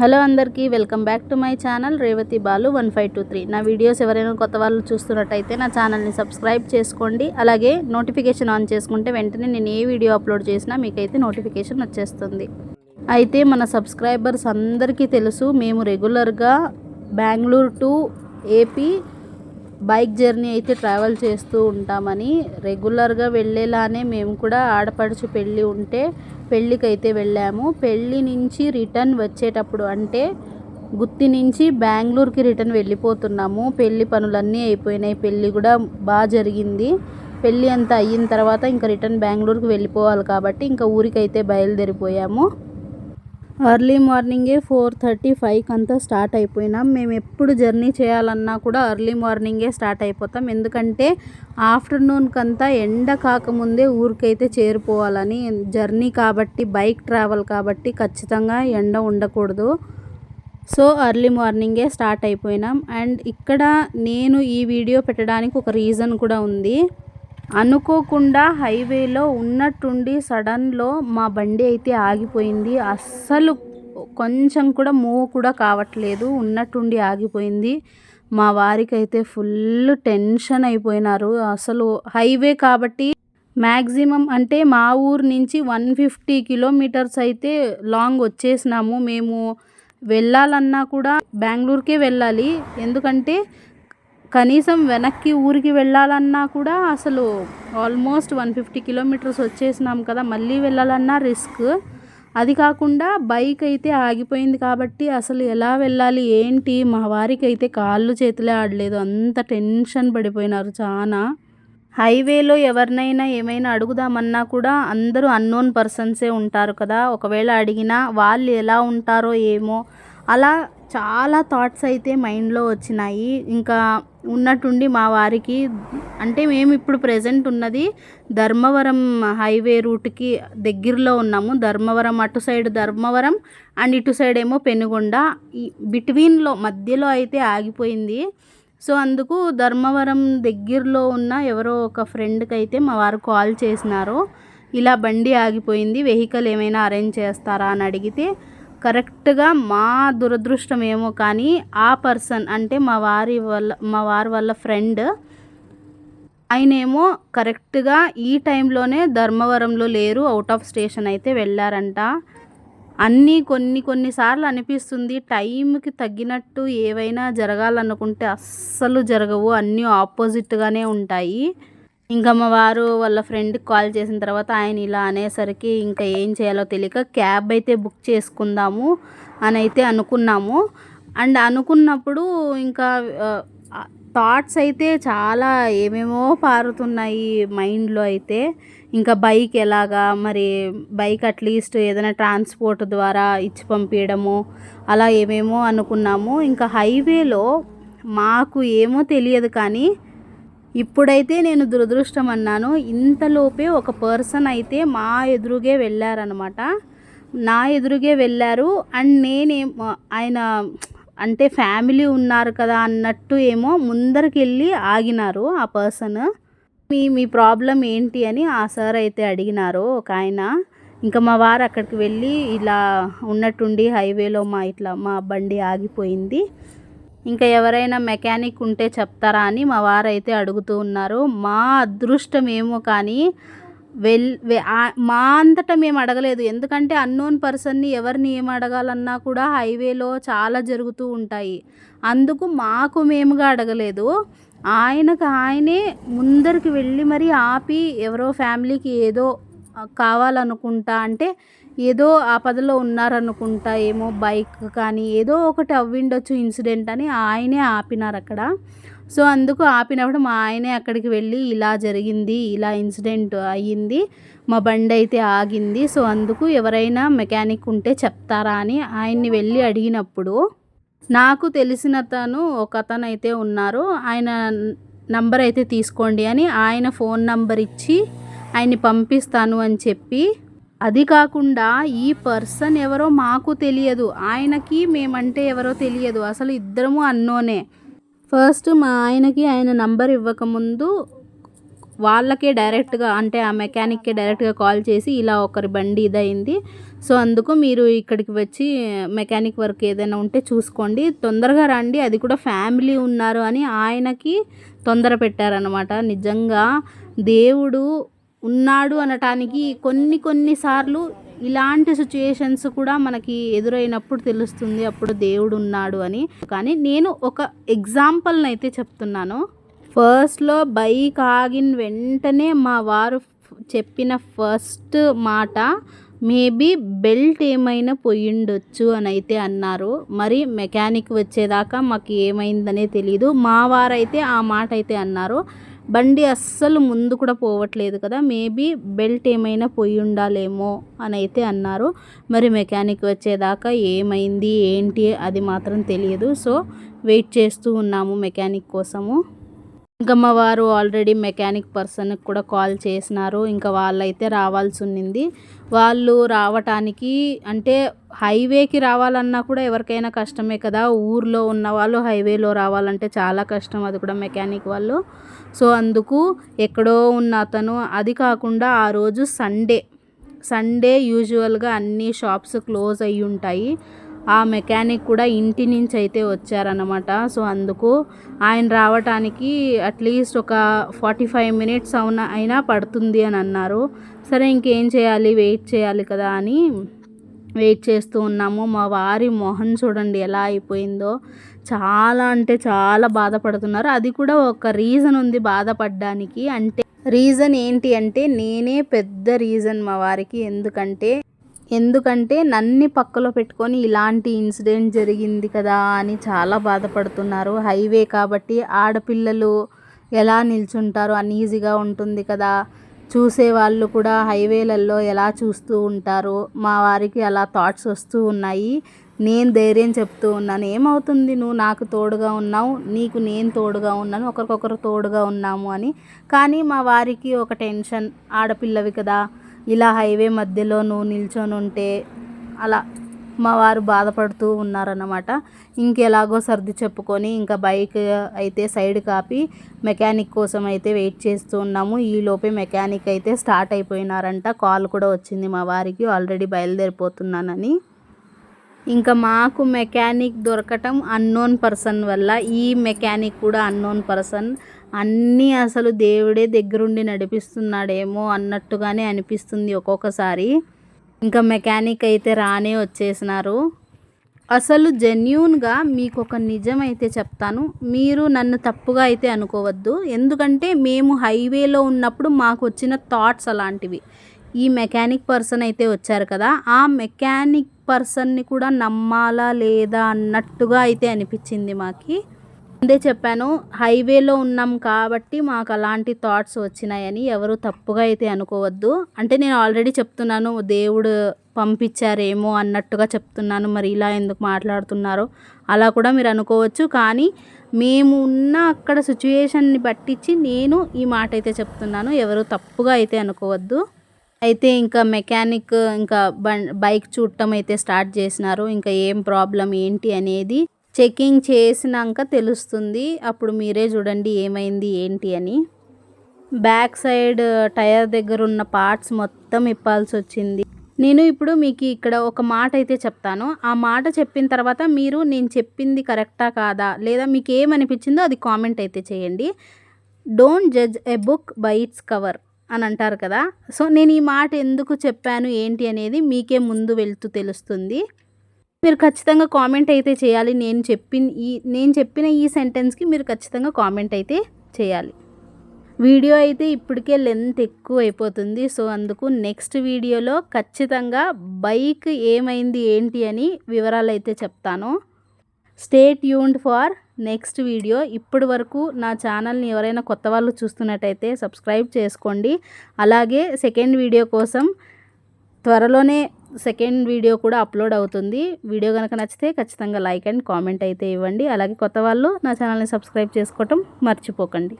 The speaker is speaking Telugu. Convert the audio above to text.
హలో అందరికీ welcome back to my channel Revathi Balu one five two three. నా వీడియోస్ ఎవరైనా కొత్త వాళ్ళు చూస్తున్నట్టయితే నా ఛానల్ని సబ్స్క్రైబ్ చేసుకోండి. అలాగే నోటిఫికేషన్ ఆన్ చేసుకుంటే వెంటనే నేను ఏ వీడియో అప్లోడ్ చేసినా మీకైతే నోటిఫికేషన్ వచ్చేస్తుంది. అయితే మన సబ్స్క్రైబర్స్ అందరికీ తెలుసు మేము రెగ్యులర్గా Bengaluru to AP bike journey అయితే ట్రావెల్ చేస్తూ ఉంటామని రెగ్యులర్గా వెళ్ళేలానే మేము కూడా ఆడపడుచు పెళ్ళి ఉంటే పెళ్ళికైతే వెళ్ళాము. పెళ్ళి నుంచి రిటర్న్ వచ్చేటప్పుడు అంటే గుత్తి నుంచి బెంగళూరుకి రిటర్న్ వెళ్ళిపోతున్నాము. పెళ్ళి పనులన్నీ అయిపోయినాయి. పెళ్ళి కూడా బాగా జరిగింది. పెళ్ళి అంతా అయిన తర్వాత ఇంకా రిటర్న్ బెంగళూరుకి వెళ్ళిపోవాలి కాబట్టి ఇంకా ఊరికైతే బయలుదేరిపోయాము. అర్లీ మార్నింగే ఫోర్ థర్టీ ఫైవ్కి అంతా స్టార్ట్ అయిపోయినాం. మేము ఎప్పుడు జర్నీ చేయాలన్నా కూడా అర్లీ మార్నింగే స్టార్ట్ అయిపోతాం. ఎందుకంటే ఆఫ్టర్నూన్కి అంతా ఎండ కాకముందే ఊరికైతే చేరిపోవాలని జర్నీ కాబట్టి బైక్ ట్రావెల్ కాబట్టి ఖచ్చితంగా ఎండ ఉండకూడదు. సో అర్లీ మార్నింగే స్టార్ట్ అయిపోయినాం. అండ్ ఇక్కడ నేను ఈ వీడియో పెట్టడానికి ఒక రీజన్ కూడా ఉంది. అనుకోకుండా హైవేలో ఉన్నట్టుండి సడన్లో మా బండి అయితే ఆగిపోయింది. అస్సలు కొంచెం కూడా మూవ్ కూడా కావట్లేదు. ఉన్నట్టుండి ఆగిపోయింది. మా వారికి అయితే ఫుల్ టెన్షన్ అయిపోయినారు. అసలు హైవే కాబట్టి మ్యాక్సిమం అంటే మా ఊరు నుంచి వన్ ఫిఫ్టీ కిలోమీటర్స్ అయితే లాంగ్ వచ్చేసినాము. మేము వెళ్ళాలన్నా కూడా బెంగళూరుకే వెళ్ళాలి. ఎందుకంటే కనీసం వెనక్కి ఊరికి వెళ్ళాలన్నా కూడా అసలు ఆల్మోస్ట్ వన్ ఫిఫ్టీ కిలోమీటర్స్ వచ్చేసినాం కదా మళ్ళీ వెళ్ళాలన్నా రిస్క్. అది కాకుండా బైక్ అయితే ఆగిపోయింది కాబట్టి అసలు ఎలా వెళ్ళాలి ఏంటి? మా వారికి అయితే కాళ్ళు చేతులే ఆడలేదు అంత టెన్షన్ పడిపోయినారు చాలా హైవేలో ఎవరినైనా ఏమైనా అడుగుదామన్నా కూడా అందరూ అన్నోన్ పర్సన్సే ఉంటారు కదా ఒకవేళ అడిగినా వాళ్ళు ఎలా ఉంటారో ఏమో. అలా చాలా థాట్స్ అయితే మైండ్లో వచ్చినాయి. ఇంకా ఉన్నట్టుండి మా వారికి అంటే మేము ఇప్పుడు ప్రజెంట్ ఉన్నది ధర్మవరం హైవే రూట్కి దగ్గరలో ఉన్నాము. ధర్మవరం అటు సైడ్ ధర్మవరం అండ్ ఇటు సైడ్ ఏమో పెనుగొండ. బిట్వీన్లో మధ్యలో అయితే ఆగిపోయింది. సో అందుకు ధర్మవరం దగ్గరలో ఉన్న ఎవరో ఒక ఫ్రెండ్కి అయితే మా వారు కాల్ చేసినారు. ఇలా బండి ఆగిపోయింది. వెహికల్ ఏమైనా అరేంజ్ చేస్తారా అని అడిగితే కరెక్ట్గా మా దురదృష్టం ఏమో కానీ ఆ పర్సన్ అంటే మా వారి వల్ల మా వారి వల్ల ఫ్రెండ్. ఆయనేమో కరెక్ట్గా ఈ టైంలోనే ధర్మవరంలో లేరు అవుట్ ఆఫ్ స్టేషన్ అయితే వెళ్ళారంట. అన్నీ కొన్ని కొన్నిసార్లు అనిపిస్తుంది టైంకి తగ్గినట్టు ఏవైనా జరగాలనుకుంటే అస్సలు జరగవు అన్నీ ఆపోజిట్గానే ఉంటాయి. ఇంకా మా వారు వాళ్ళ ఫ్రెండ్కి కాల్ చేసిన తర్వాత ఆయన ఇలా అనేసరికి ఇంకా ఏం చేయాలో తెలియక క్యాబ్ అయితే బుక్ చేసుకుందాము అని అయితే అనుకున్నాము. అండ్ అనుకున్నప్పుడు ఇంకా థాట్స్ అయితే చాలా ఏమేమో పారుతున్నాయి మైండ్లో అయితే. ఇంకా బైక్ ఎలాగా మరి బైక్ అట్లీస్ట్ ఏదైనా ట్రాన్స్పోర్ట్ ద్వారా ఇచ్చి పంపించడము అలా ఏమేమో అనుకున్నాము. ఇంకా హైవేలో మాకు ఏమో తెలియదు కానీ ఇప్పుడైతే నేను దురదృష్టం అన్నాను. ఇంతలోపే ఒక పర్సన్ అయితే మా ఎదురుగే వెళ్ళారనమాట నా ఎదురుగే వెళ్ళారు. అండ్ నేనేం ఆయన అంటే ఫ్యామిలీ ఉన్నారు కదా అన్నట్టు ఏమో ముందరికి వెళ్ళి ఆగినారు ఆ పర్సన్. మీ మీ ప్రాబ్లం ఏంటి అని ఆ సార్ అయితే అడిగినారు ఒక ఆయన. ఇంకా మా వారు అక్కడికి వెళ్ళి ఇలా ఉన్నట్టుండి హైవేలో మా ఇట్లా మా బండి ఆగిపోయింది. ఇంకా ఎవరైనా మెకానిక్ ఉంటే చెప్తారా అని మా వారైతే అడుగుతూ ఉన్నారు. మా అదృష్టం ఏమో కానీ వెల్ మా అంతటా మేము అడగలేదు. ఎందుకంటే అన్నోన్ పర్సన్ని ఎవరిని ఏం అడగాలన్నా కూడా హైవేలో చాలా జరుగుతూ ఉంటాయి. అందుకు మాకు మేముగా అడగలేదు. ఆయనకు ఆయనే ముందరికి వెళ్ళి మరీ ఆపి ఎవరో ఫ్యామిలీకి ఏదో కావాలనుకుంటా అంటే ఏదో ఆపదలో ఉన్నారనుకుంటా ఏమో బైక్ కానీ ఏదో ఒకటి అవ్విండొచ్చు ఇన్సిడెంట్ అని ఆయనే ఆపినారు అక్కడ. సో అందుకు ఆపినప్పుడు మా ఆయనే అక్కడికి వెళ్ళి ఇలా జరిగింది ఇలా ఇన్సిడెంట్ అయ్యింది మా బండి అయితే ఆగింది. సో అందుకు ఎవరైనా మెకానిక్ ఉంటే చెప్తారా అని ఆయన్ని వెళ్ళి అడిగినప్పుడు నాకు తెలిసిన తను ఒక అతను అయితే ఉన్నారు ఆయన నంబర్ అయితే తీసుకోండి అని ఆయన ఫోన్ నంబర్ ఇచ్చి ఆయన్ని పంపిస్తాను అని చెప్పి అది కాకుండా ఈ పర్సన్ ఎవరో మాకు తెలియదు. ఆయనకి మేమంటే ఎవరో తెలియదు. అసలు ఇద్దరము అన్నోనే. ఫస్ట్ మా ఆయనకి ఆయన నంబర్ ఇవ్వకముందు వాళ్ళకే డైరెక్ట్గా అంటే ఆ మెకానిక్కే డైరెక్ట్గా కాల్ చేసి ఇలా ఒకరి బండి ఇదైంది సో అందుకు మీరు ఇక్కడికి వచ్చి మెకానిక్ వర్క్ ఏదైనా ఉంటే చూసుకోండి. తొందరగా రండి. అది కూడా ఫ్యామిలీ ఉన్నారు అని ఆయనకి తొందర పెట్టారనమాట నిజంగా దేవుడు ఉన్నాడు అనటానికి కొన్ని కొన్నిసార్లు ఇలాంటి సిచ్యుయేషన్స్ కూడా మనకి ఎదురైనప్పుడు తెలుస్తుంది అప్పుడు దేవుడు ఉన్నాడు అని. కానీ నేను ఒక ఎగ్జాంపుల్ని అయితే చెప్తున్నాను. ఫస్ట్లో బైక్ ఆగిన వెంటనే మా వారు చెప్పిన ఫస్ట్ మాట మేబీ బెల్ట్ ఏమైనా పోయిండొచ్చు అని అయితే అన్నారు. మరి మెకానిక్ వచ్చేదాకా మాకు ఏమైందనే తెలియదు మా వారైతే ఆ మాట అయితే అన్నారు. బండి అస్సలు ముందు కూడా పోవట్లేదు కదా మేబీ బెల్ట్ ఏమైనా పోయి ఉండాలేమో అని అయితే అన్నారు. మరి మెకానిక్ వచ్చేదాకా ఏమైంది ఏంటి అది మాత్రం తెలియదు. సో వెయిట్ చేస్తూ ఉన్నాము మెకానిక్ కోసము. ఇంకా మా వారు ఆల్రెడీ మెకానిక్ పర్సన్కి కూడా కాల్ చేసినారు. ఇంకా వాళ్ళైతే రావాల్సి ఉన్నింది. వాళ్ళు రావటానికి అంటే హైవేకి రావాలన్నా కూడా ఎవరికైనా కష్టమే కదా. ఊర్లో ఉన్న వాళ్ళు హైవేలో రావాలంటే చాలా కష్టం. అది కూడా మెకానిక్ వాళ్ళు. సో అందుకు ఎక్కడో ఉన్న అతను అది కాకుండా ఆ రోజు సండే సండే యూజువల్గా అన్ని షాప్స్ క్లోజ్ అయ్యి ఉంటాయి ఆ మెకానిక్ కూడా ఇంటి నుంచి అయితే వచ్చారనమాట సో అందుకు ఆయన రావటానికి అట్లీస్ట్ ఒక ఫార్టీ ఫైవ్ మినిట్స్ అవున అయినా పడుతుంది అని అన్నారు. సరే ఇంకేం చేయాలి? వెయిట్ చేయాలి కదా అని వెయిట్ చేస్తూ ఉన్నాము. మా వారి మొహం చూడండి ఎలా అయిపోయిందో. చాలా అంటే చాలా బాధపడుతున్నారు. అది కూడా ఒక రీజన్ ఉంది బాధపడడానికి. అంటే రీజన్ ఏంటి అంటే నేనే పెద్ద రీజన్ మా వారికి. ఎందుకంటే ఎందుకంటే నన్ని పక్కలో పెట్టుకొని ఇలాంటి ఇన్సిడెంట్ జరిగింది కదా అని చాలా బాధపడుతున్నారు. హైవే కాబట్టి ఆడపిల్లలు ఎలా నిల్చుంటారు? అన్ఈజీగా ఉంటుంది కదా. చూసే వాళ్ళు కూడా హైవేలలో ఎలా చూస్తూ ఉంటారు? మా వారికి అలా థాట్స్ వస్తూ ఉన్నాయి. నేను ధైర్యం చెప్తూ ఉన్నాను. ఏమవుతుంది? నువ్వు నాకు తోడుగా ఉన్నావు. నీకు నేను తోడుగా ఉన్నాను. ఒకరికొకరు తోడుగా ఉన్నాము అని. కానీ మా వారికి ఒక టెన్షన్. ఆడపిల్లవి కదా. ఇలా హైవే మధ్యలో నువ్వు నిల్చొని ఉంటే అలా మా వారు బాధపడుతూ ఉన్నారన్నమాట. ఇంకెలాగో సర్ది చెప్పుకొని ఇంకా బైక్ అయితే సైడ్ కాపి మెకానిక్ కోసం అయితే వెయిట్ చేస్తూ ఉన్నాము. ఈలోపే మెకానిక్ అయితే స్టార్ట్ అయిపోయినారంట. కాల్ కూడా వచ్చింది మా వారికి. ఆల్రెడీ బయలుదేరిపోతున్నానని. ఇంకా మాకు మెకానిక్ దొరకటం అన్నోన్ పర్సన్ వల్ల ఈ మెకానిక్ కూడా అన్నోన్ పర్సన్ అన్నీ అసలు దేవుడే దగ్గరుండి నడిపిస్తున్నాడేమో అన్నట్టుగానే అనిపిస్తుంది ఒక్కొక్కసారి. ఇంకా మెకానిక్ అయితే రానే వచ్చేసినారు. అసలు జెన్యున్గా మీకు ఒక నిజం అయితే చెప్తాను. మీరు నన్ను తప్పుగా అయితే అనుకోవద్దు. ఎందుకంటే మేము హైవేలో ఉన్నప్పుడు మాకు వచ్చిన థాట్స్ అలాంటివి. ఈ మెకానిక్ పర్సన్ అయితే వచ్చారు కదా ఆ మెకానిక్ పర్సన్ని కూడా నమ్మాలా లేదా అన్నట్టుగా అయితే అనిపించింది మాకి. ముందే చెప్పాను హైవేలో ఉన్నాం కాబట్టి మాకు అలాంటి థాట్స్ వచ్చినాయని ఎవరు తప్పుగా అయితే అనుకోవద్దు. అంటే నేను ఆల్రెడీ చెప్తున్నాను దేవుడు పంపించారేమో అన్నట్టుగా చెప్తున్నాను మరి ఇలా ఎందుకు మాట్లాడుతున్నారో అలా కూడా మీరు అనుకోవచ్చు. కానీ మేము ఉన్న అక్కడ సిచ్యుయేషన్ని పట్టించి నేను ఈ మాట అయితే చెప్తున్నాను ఎవరు తప్పుగా అయితే అనుకోవద్దు. అయితే ఇంకా మెకానిక్ ఇంకా బైక్ చూడటం అయితే స్టార్ట్ చేసినారు. ఇంకా ఏం ప్రాబ్లం ఏంటి అనేది చెకింగ్ చేసినాక తెలుస్తుంది. అప్పుడు మీరే చూడండి ఏమైంది ఏంటి అని. బ్యాక్ సైడ్ టైర్ దగ్గర ఉన్న పార్ట్స్ మొత్తం ఇప్పాల్సి వచ్చింది. నేను ఇప్పుడు మీకు ఇక్కడ ఒక మాట అయితే చెప్తాను. ఆ మాట చెప్పిన తర్వాత మీరు నేను చెప్పింది కరెక్టా కాదా లేదా మీకు ఏమనిపించిందో అది కామెంట్ అయితే చేయండి. Don't judge a book by its cover అని అంటారు కదా. సో నేను ఈ మాట ఎందుకు చెప్పాను? ఏంటి అనేది మీకే ముందు వెళ్తూ తెలుస్తుంది. మీరు ఖచ్చితంగా కామెంట్ అయితే చేయాలి. నేను చెప్పిన ఈ నేను చెప్పిన ఈ సెంటెన్స్కి మీరు ఖచ్చితంగా కామెంట్ అయితే చేయాలి. వీడియో అయితే ఇప్పటికే లెంత్ ఎక్కువ అయిపోతుంది. సో అందుకు నెక్స్ట్ వీడియోలో ఖచ్చితంగా బైక్ ఏమైంది ఏంటి అని వివరాలు అయితే చెప్తాను. Stay tuned for next video. ఇప్పటి వరకు నా ఛానల్ని ఎవరైనా కొత్త వాళ్ళు చూస్తున్నట్టయితే సబ్స్క్రైబ్ చేసుకోండి. అలాగే సెకండ్ వీడియో కోసం త్వరలోనే సెకండ్ వీడియో కూడా అప్లోడ్ అవుతుంది. వీడియో కనుక నచ్చితే ఖచ్చితంగా లైక్ అండ్ కామెంట్ అయితే ఇవ్వండి. అలాగే కొత్త వాళ్ళు నా ఛానల్ని సబ్స్క్రైబ్ చేసుకోవటం మర్చిపోకండి.